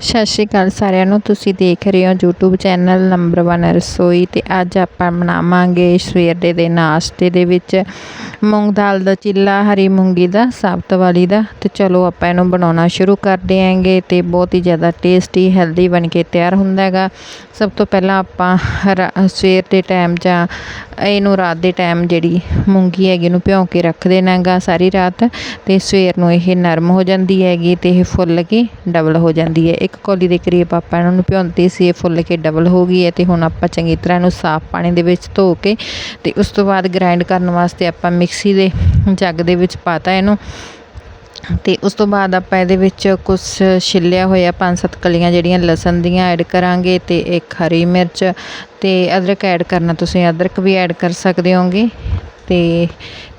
ਸਤਿ ਸ਼੍ਰੀ ਅਕਾਲ ਸਾਰਿਆਂ ਨੂੰ। ਤੁਸੀਂ ਦੇਖ ਰਹੇ ਹੋ YouTube ਚੈਨਲ ਨੰਬਰ 1 ਰਸੋਈ ਤੇ ਅੱਜ ਆਪਾਂ ਬਣਾਵਾਂਗੇ ਸਵੇਰ ਦੇ ਦੇ ਨਾਸ਼ਤੇ ਦੇ ਵਿੱਚ ਮੂੰਗ ਦਾਲ ਦਾ ਚਿੱਲਾ, ਹਰੀ ਮੂੰਗੀ ਦਾ, ਸਾਬਤ ਵਾਲੀ ਦਾ। ਤੇ ਚਲੋ ਆਪਾਂ ਇਹਨੂੰ ਬਣਾਉਣਾ ਸ਼ੁਰੂ ਕਰਦੇ ਆਂਗੇ ਤੇ ਬਹੁਤ ਹੀ ਜ਼ਿਆਦਾ ਟੇਸਟੀ ਹੈਲਦੀ ਬਣ ਕੇ ਤਿਆਰ ਹੁੰਦਾ ਹੈਗਾ। ਸਭ ਤੋਂ ਪਹਿਲਾਂ ਆਪਾਂ ਰਾ- ਸਵੇਰ ਦੇ ਟਾਈਮ ਜਾਂ ਇਹਨੂੰ ਰਾਤ ਦੇ ਟਾਈਮ ਜਿਹੜੀ ਮੂੰਗੀ ਹੈਗੀ ਨੂੰ ਭਿਉਂ ਕੇ ਰੱਖ ਦੇਣਾ ਹੈਗਾ ਸਾਰੀ ਰਾਤ। ਤੇ ਸਵੇਰ ਨੂੰ ਇਹ ਨਰਮ ਹੋ ਜਾਂਦੀ ਹੈਗੀ ਤੇ ਇਹ ਫੁੱਲ ਕੇ ਡਬਲ ਹੋ ਜਾਂਦੀ ਹੈ। ਇੱਕ ਕੌਲੀ ਦੇ ਕਰੀਬ ਆਪਾਂ ਇਹਨਾਂ ਨੂੰ ਭਿਉਂਤੀ ਸੀ, ਇਹ ਫੁੱਲ ਕੇ ਡਬਲ ਹੋ ਗਈ ਹੈ ਤੇ ਹੁਣ ਆਪਾਂ ਚੰਗੀ ਤਰ੍ਹਾਂ ਇਹਨੂੰ ਸਾਫ਼ ਪਾਣੀ ਦੇ ਵਿੱਚ ਧੋ ਕੇ ਤੇ ਉਸ ਤੋਂ ਬਾਅਦ ਗ੍ਰਾਈਂਡ ਕਰਨ ਵਾਸਤੇ ਆਪਾਂ ਮਿਕਸੀ ਦੇ ਜੱਗ ਦੇ ਵਿੱਚ ਪਾਤਾ ਇਹਨੂੰ। ਤੇ ਉਸ ਤੋਂ ਬਾਅਦ ਆਪਾਂ ਇਹਦੇ ਵਿੱਚ ਕੁਝ ਛਿੱਲਿਆ ਹੋਇਆ ਪੰਜ ਸੱਤ ਕਲੀਆਂ ਜਿਹੜੀਆਂ ਲਸਣ ਦੀਆਂ ਐਡ ਕਰਾਂਗੇ ਤੇ ਇੱਕ ਹਰੀ ਮਿਰਚ ਤੇ ਅਦਰਕ ਐਡ ਕਰਨਾ, ਤੁਸੀਂ ਅਦਰਕ ਵੀ ਐਡ ਕਰ ਸਕਦੇ ਹੋਗੇ। ਤੇ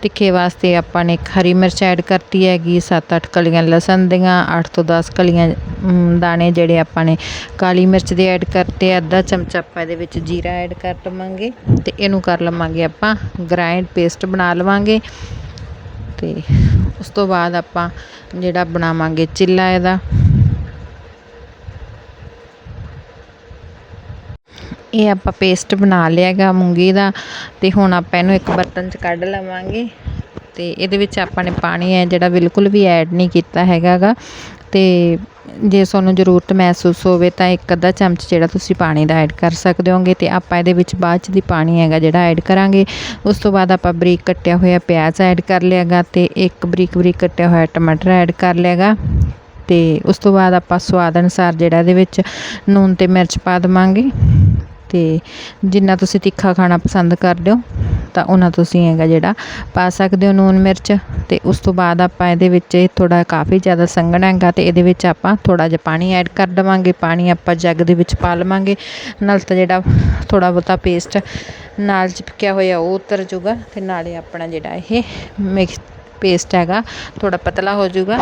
ਤਿੱਖੇ ਵਾਸਤੇ ਆਪਾਂ ਨੇ ਇੱਕ ਹਰੀ ਮਿਰਚ ਐਡ ਕਰਤੀ ਹੈਗੀ 7-8 ਕਲੀਆਂ ਲਸਣ ਦੀਆਂ 8 ਤੋਂ 10 ਕਲੀਆਂ ਦਾਣੇ ਜਿਹੜੇ ਆਪਾਂ ਨੇ ਕਾਲੀ ਮਿਰਚ ਦੇ ਐਡ ਕਰਤੇ, ਅੱਧਾ ਚਮਚਾ ਆਪਾਂ ਇਹਦੇ ਵਿੱਚ ਜੀਰਾ ਐਡ ਕਰ ਲਵਾਂਗੇ ਤੇ ਇਹਨੂੰ ਕਰ ਲਵਾਂਗੇ ਆਪਾਂ ਗ੍ਰਾਈਂਡ ਪੇਸਟ ਬਣਾ ਲਵਾਂਗੇ ਤੇ ਉਸ ਤੋਂ ਬਾਅਦ ਆਪਾਂ ਜਿਹੜਾ ਬਣਾਵਾਂਗੇ ਚਿੱਲਾ ਇਹਦਾ। ਇਹ ਆਪਾਂ ਪੇਸਟ ਬਣਾ ਲਿਆ ਹੈਗਾ ਮੂੰਗੀ ਦਾ ਤੇ ਹੁਣ ਆਪਾਂ ਇਹਨੂੰ ਇੱਕ ਬਰਤਨ 'ਚ ਕੱਢ ਲਵਾਂਗੇ ਤੇ ਇਹਦੇ ਵਿੱਚ ਆਪਾਂ ਨੇ ਪਾਣੀ ਹੈ ਜਿਹੜਾ ਬਿਲਕੁਲ ਵੀ ਐਡ ਨਹੀਂ ਕੀਤਾ ਹੈਗਾ ਗਾ। ਤੇ ਜੇ ਤੁਹਾਨੂੰ ਜ਼ਰੂਰਤ ਮਹਿਸੂਸ ਹੋਵੇ ਤਾਂ ਇੱਕ ਅੱਧਾ ਚਮਚ ਜਿਹੜਾ ਤੁਸੀਂ ਪਾਣੀ ਦਾ ਐਡ ਕਰ ਸਕਦੇ ਹੋਗੇ ਤੇ ਆਪਾਂ ਇਹਦੇ ਵਿੱਚ ਬਾਅਦ ਚ ਦੀ ਪਾਣੀ ਹੈਗਾ ਜਿਹੜਾ ਐਡ ਕਰਾਂਗੇ। ਉਸ ਤੋਂ ਬਾਅਦ ਆਪਾਂ ਬਰੀਕ ਕੱਟਿਆ ਹੋਇਆ ਪਿਆਜ਼ ਐਡ ਕਰ ਲਿਆਗਾ ਤੇ ਇੱਕ ਬਰੀਕ ਬਰੀਕ ਕੱਟਿਆ ਹੋਇਆ ਟਮਾਟਰ ਐਡ ਕਰ ਲਿਆਗਾ ਤੇ ਉਸ ਤੋਂ ਬਾਅਦ ਆਪਾਂ ਸਵਾਦ ਅਨੁਸਾਰ ਜਿਹੜਾ ਇਹਦੇ ਵਿੱਚ ਨੂਨ ਤੇ ਮਿਰਚ ਪਾ ਦੇਵਾਂਗੇ। ਅਤੇ ਜਿੰਨਾ ਤੁਸੀਂ ਤਿੱਖਾ ਖਾਣਾ ਪਸੰਦ ਕਰਦੇ ਹੋ, ਤਾਂ ਉਨਾ ਤੁਸੀਂ ਹੈਗਾ ਜਿਹੜਾ ਪਾ ਸਕਦੇ ਹੋ ਨੂਨ ਮਿਰਚ ਅਤੇ ਉਸ ਤੋਂ ਬਾਅਦ ਆਪਾਂ ਇਹਦੇ ਵਿੱਚ ਇਹ ਥੋੜਾ ਕਾਫੀ ਜ਼ਿਆਦਾ ਸੰਘਣਾ ਹੈਗਾ ਅਤੇ ਇਹਦੇ ਵਿੱਚ ਆਪਾਂ ਥੋੜ੍ਹਾ ਜਿਹਾ ਪਾਣੀ ਐਡ ਕਰ ਦੇਵਾਂਗੇ, ਪਾਣੀ ਆਪਾਂ ਜੱਗ ਦੇ ਵਿੱਚ ਪਾ ਲਵਾਂਗੇ, ਨਾਲ ਤਾਂ ਜਿਹੜਾ ਥੋੜ੍ਹਾ ਬਹੁਤਾ ਪੇਸਟ ਨਾਲ ਚਿਪਕਿਆ ਹੋਇਆ ਉਹ ਉਤਰ ਜਾਊਗਾ ਤੇ ਨਾਲੇ ਆਪਣਾ ਜਿਹੜਾ ਇਹ ਮਿਕਸ ਪੇਸਟ ਹੈਗਾ, ਥੋੜ੍ਹਾ ਪਤਲਾ ਹੋ ਜੂਗਾ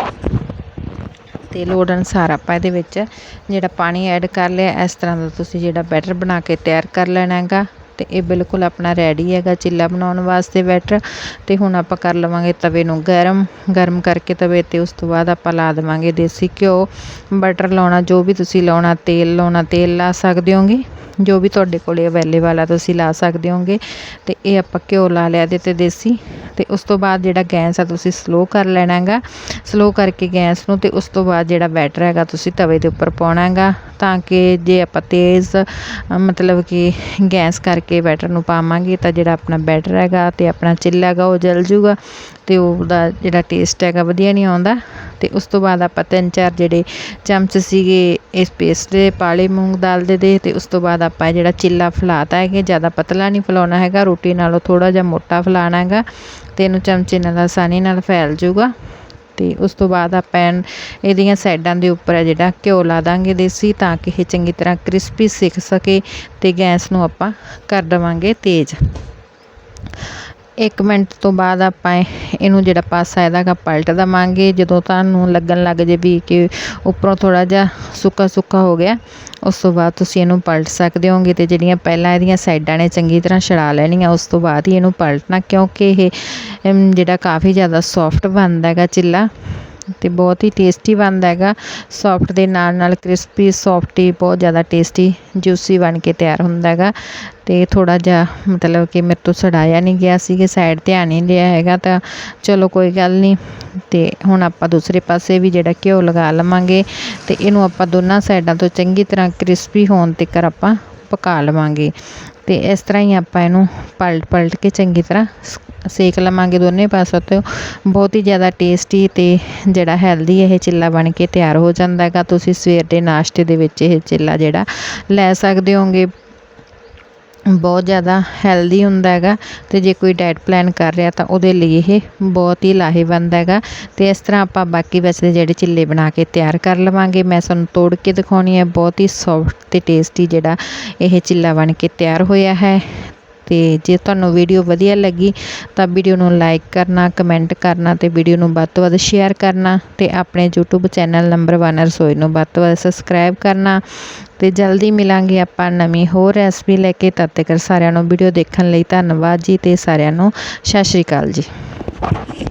ਅਤੇ ਲੋੜ ਅਨੁਸਾਰ ਆਪਾਂ ਇਹਦੇ ਵਿੱਚ ਜਿਹੜਾ ਪਾਣੀ ਐਡ ਕਰ ਲਿਆ, ਇਸ ਤਰ੍ਹਾਂ ਦਾ ਤੁਸੀਂ ਜਿਹੜਾ ਬੈਟਰ ਬਣਾ ਕੇ ਤਿਆਰ ਕਰ ਲੈਣਾ ਹੈਗਾ ਅਤੇ ਇਹ ਬਿਲਕੁਲ ਆਪਣਾ ਰੈਡੀ ਹੈਗਾ ਚਿੱਲਾ ਬਣਾਉਣ ਵਾਸਤੇ ਬੈਟਰ ਅਤੇ ਹੁਣ ਆਪਾਂ ਕਰ ਲਵਾਂਗੇ ਤਵੇ ਨੂੰ ਗਰਮ ਗਰਮ ਕਰਕੇ ਤਵੇ ਤੇ ਉਸ ਤੋਂ ਬਾਅਦ ਆਪਾਂ ਲਾ ਦੇਵਾਂਗੇ ਦੇਸੀ ਘਿਓ। ਬਟਰ ਲਾਉਣਾ, ਜੋ ਵੀ ਤੁਸੀਂ ਲਾਉਣਾ, ਤੇਲ ਲਾਉਣਾ, ਤੇਲ ਲਾ ਸਕਦੇ ਹੋਗੇ। ਜੋ ਵੀ ਤੁਹਾਡੇ ਕੋਲੇ ਅਵੇਲੇਬਲ ਆ, ਤੁਸੀਂ ਲਾ ਸਕਦੇ ਹੋਗੇ। ਤੇ ਇਹ ਆਪਾਂ ਘਿਓ ਲਾ ਲਿਆ ਇਹਦੇ ਤੇ ਦੇਸੀ। ਤੇ ਉਸ ਤੋਂ ਬਾਅਦ ਜਿਹੜਾ ਗੈਸ ਆ ਤੁਸੀਂ ਸਲੋ ਕਰ ਲੈਣਾ ਹੈਗਾ ਸਲੋ ਕਰਕੇ ਗੈਸ ਨੂੰ ਤੇ ਉਸ ਤੋਂ ਬਾਅਦ ਜਿਹੜਾ ਬੈਟਰ ਹੈਗਾ ਤੁਸੀਂ ਤਵੇ ਦੇ ਉੱਪਰ ਪਾਉਣਾ ਹੈਗਾ ਤਾਂ ਕਿ ਜੇ ਆਪਾਂ ਤੇਜ਼ ਮਤਲਬ ਕਿ ਗੈਸ ਕਰਕੇ ਬੈਟਰ ਨੂੰ ਪਾਵਾਂਗੇ ਤਾਂ ਜਿਹੜਾ ਆਪਣਾ ਬੈਟਰ ਹੈਗਾ ਤੇ ਆਪਣਾ ਚਿੱਲਾ ਹੈਗਾ ਉਹ ਜਲ ਜੂਗਾ ਤੇ ਉਹਦਾ ਜਿਹੜਾ ਟੇਸਟ ਹੈਗਾ ਵਧੀਆ ਨਹੀਂ ਆਉਂਦਾ। ਤੇ ਉਸ ਤੋਂ ਬਾਅਦ ਆਪਾਂ ਤਿੰਨ ਚਾਰ ਜਿਹੜੇ ਚਮਚ ਸੀਗੇ ਇਸ ਪੇਸਟ ਦੇ ਪਾਲੇ ਮੂੰਗ ਦਾਲ ਦੇ ਦੇ ਤੇ ਉਸ ਤੋਂ ਬਾਅਦ ਆਪਾਂ ਜਿਹੜਾ ਚਿੱਲਾ ਫਲਾਤਾ ਹੈ ਕਿ ਜ਼ਿਆਦਾ ਪਤਲਾ ਨਹੀਂ ਫਲਾਉਣਾ ਹੈਗਾ, ਰੋਟੀ ਨਾਲੋਂ ਥੋੜਾ ਜਿਹਾ ਮੋਟਾ ਫਲਾਣਾ ਹੈਗਾ ਤੇ ਇਹਨੂੰ ਚਮਚੇ ਨਾਲ ਆਸਾਨੀ ਨਾਲ ਫੈਲ ਜਾਊਗਾ। ਤੇ ਉਸ ਤੋਂ ਬਾਅਦ ਆਪਾਂ ਐਨ ਇਹਦੀਆਂ ਸਾਈਡਾਂ ਦੇ ਉੱਪਰ ਜਿਹੜਾ ਘਿਓ ਲਾ ਦਾਂਗੇ ਦੇਸੀ, ਤਾਂ ਕਿ ਇਹ ਚੰਗੀ ਤਰ੍ਹਾਂ ਕ੍ਰਿਸਪੀ ਸਿੱਖ ਸਕੇ ਤੇ ਗੈਸ ਨੂੰ ਆਪਾਂ ਕਰ ਦੇਵਾਂਗੇ ਤੇਜ਼। ਇੱਕ ਮਿੰਟ ਤੋਂ ਬਾਅਦ ਆਪਾਂ ਇਹ- ਇਹਨੂੰ ਜਿਹੜਾ ਪਾਸਾ ਇਹਦਾ ਗਾ ਪਲਟ ਦੇਵਾਂਗੇ। ਜਦੋਂ ਤੁਹਾਨੂੰ ਲੱਗਣ ਲੱਗ ਜੇ ਵੀ ਕਿ ਉੱਪਰੋਂ ਥੋੜਾ ਜਿਹਾ ਸੁੱਕਾ ਸੁੱਕਾ ਹੋ ਗਿਆ, ਉਸ ਤੋਂ ਬਾਅਦ ਤੁਸੀਂ ਇਹਨੂੰ ਪਲਟ ਸਕਦੇ ਹੋਗੇ ਤੇ ਜਿਹੜੀਆਂ ਪਹਿਲਾਂ ਇਹਦੀਆਂ ਸਾਈਡਾਂ ਨੇ, ਚੰਗੀ ਤਰ੍ਹਾਂ ਛੜਾ ਲੈਣੀਆਂ। ਉਸ ਤੋਂ ਬਾਅਦ ਹੀ ਇਹਨੂੰ ਪਲਟਣਾ, ਕਿਉਂਕਿ ਇਹ ਜਿਹੜਾ ਕਾਫੀ ਜ਼ਿਆਦਾ ਸੌਫਟ ਬਣਦਾ ਹੈਗਾ ਚਿੱਲਾ ਤੇ ਬਹੁਤ ਹੀ ਟੇਸਟੀ ਬਣਦਾ ਹੈਗਾ। ਸੌਫਟ ਦੇ ਨਾਲ ਨਾਲ ਕ੍ਰਿਸਪੀ ਸੌਫਟੀ ਬਹੁਤ ਜ਼ਿਆਦਾ ਟੇਸਟੀ ਜੂਸੀ ਬਣ ਕੇ ਤਿਆਰ ਹੁੰਦਾ ਹੈਗਾ। ਤੇ ਥੋੜਾ ਜਿਹਾ ਮਤਲਬ ਕਿ ਮੇਰੇ ਤੋਂ ਸੜਾਇਆ ਨਹੀਂ ਗਿਆ ਸੀ ਕਿ ਸਾਈਡ ਧਿਆਨ ਨਹੀਂ ਲਿਆ ਹੈਗਾ ਤਾਂ ਚਲੋ ਕੋਈ ਗੱਲ ਨਹੀਂ। ਤੇ ਹੁਣ ਆਪਾਂ ਦੂਸਰੇ ਪਾਸੇ ਵੀ ਜਿਹੜਾ ਘਿਓ ਲਗਾ ਲਵਾਂਗੇ ਤੇ ਇਹਨੂੰ ਆਪਾਂ ਦੋਨਾਂ ਸਾਈਡਾਂ ਤੋਂ ਚੰਗੀ ਤਰ੍ਹਾਂ ਕ੍ਰਿਸਪੀ ਹੋਣ ਤੱਕ ਆਪਾਂ ਪਕਾ ਲਵਾਂਗੇ। ਤੇ ਇਸ ਤਰ੍ਹਾਂ ਹੀ ਆਪਾਂ ਇਹਨੂੰ ਪਲਟ ਪਲਟ ਕੇ ਚੰਗੀ ਤਰ੍ਹਾਂ ਸੇਕ ਲਵਾਂਗੇ ਦੋਨੇ ਪਾਸੋਂ ਤੋਂ ਬਹੁਤ ਹੀ ਜ਼ਿਆਦਾ ਟੇਸਟੀ ਤੇ ਜਿਹੜਾ ਹੈਲਦੀ ਇਹ ਚਿੱਲਾ ਬਣ ਕੇ ਤਿਆਰ ਹੋ ਜਾਂਦਾ ਹੈਗਾ। ਤੁਸੀਂ ਸਵੇਰ ਦੇ ਨਾਸ਼ਤੇ ਦੇ ਵਿੱਚ ਇਹ ਚਿੱਲਾ ਜਿਹੜਾ ਲੈ ਸਕਦੇ ਹੋਗੇ। ਬਹੁਤ ਜ਼ਿਆਦਾ ਹੈਲਦੀ ਹੁੰਦਾ ਹੈਗਾ ਤੇ ਜੇ ਕੋਈ ਡਾਈਟ ਪਲਾਨ ਕਰ ਰਿਹਾ ਤਾਂ ਉਹਦੇ ਲਈ ਇਹ ਬਹੁਤ ਹੀ ਲਾਹੇਵੰਦ ਹੈਗਾ। ਤੇ ਇਸ ਤਰ੍ਹਾਂ ਆਪਾਂ ਬਾਕੀ ਬਚਦੇ ਜਿਹੜੇ ਚਿੱਲੇ ਬਣਾ ਕੇ ਤਿਆਰ ਕਰ ਲਵਾਂਗੇ। ਮੈਂ ਤੁਹਾਨੂੰ ਤੋੜ ਕੇ ਦਿਖਾਉਣੀ ਹੈ। ਬਹੁਤ ਹੀ ਸੌਫਟ ਤੇ ਟੇਸਟੀ ਜਿਹੜਾ ਇਹ ਚਿੱਲਾ ਬਣ ਕੇ ਤਿਆਰ ਹੋਇਆ ਹੈ। ਤੇ ਜੇ ਤੁਹਾਨੂੰ ਵੀਡੀਓ ਵਧੀਆ ਲੱਗੀ ਤਾਂ ਵੀਡੀਓ ਨੂੰ ਲਾਈਕ ਕਰਨਾ ਕਮੈਂਟ ਕਰਨਾ ਤੇ ਵੀਡੀਓ ਨੂੰ ਵੱਧ ਤੋਂ ਵੱਧ ਸ਼ੇਅਰ ਕਰਨਾ ਤੇ ਆਪਣੇ YouTube ਚੈਨਲ ਨੰਬਰ 1 ਰਸੋਈ ਨੂੰ ਵੱਧ ਤੋਂ ਵੱਧ ਸਬਸਕ੍ਰਾਈਬ ਕਰਨਾ ਤੇ ਜਲਦੀ ਮਿਲਾਂਗੇ ਆਪਾਂ ਨਵੀਂ ਹੋਰ ਰੈਸਪੀ ਲੈ ਕੇ, ਤਦ ਤੱਕ ਸਾਰਿਆਂ ਨੂੰ ਵੀਡੀਓ ਦੇਖਣ ਲਈ ਧੰਨਵਾਦ ਜੀ ਤੇ ਸਾਰਿਆਂ ਨੂੰ ਸਤਿ ਸ਼੍ਰੀ ਅਕਾਲ ਜੀ।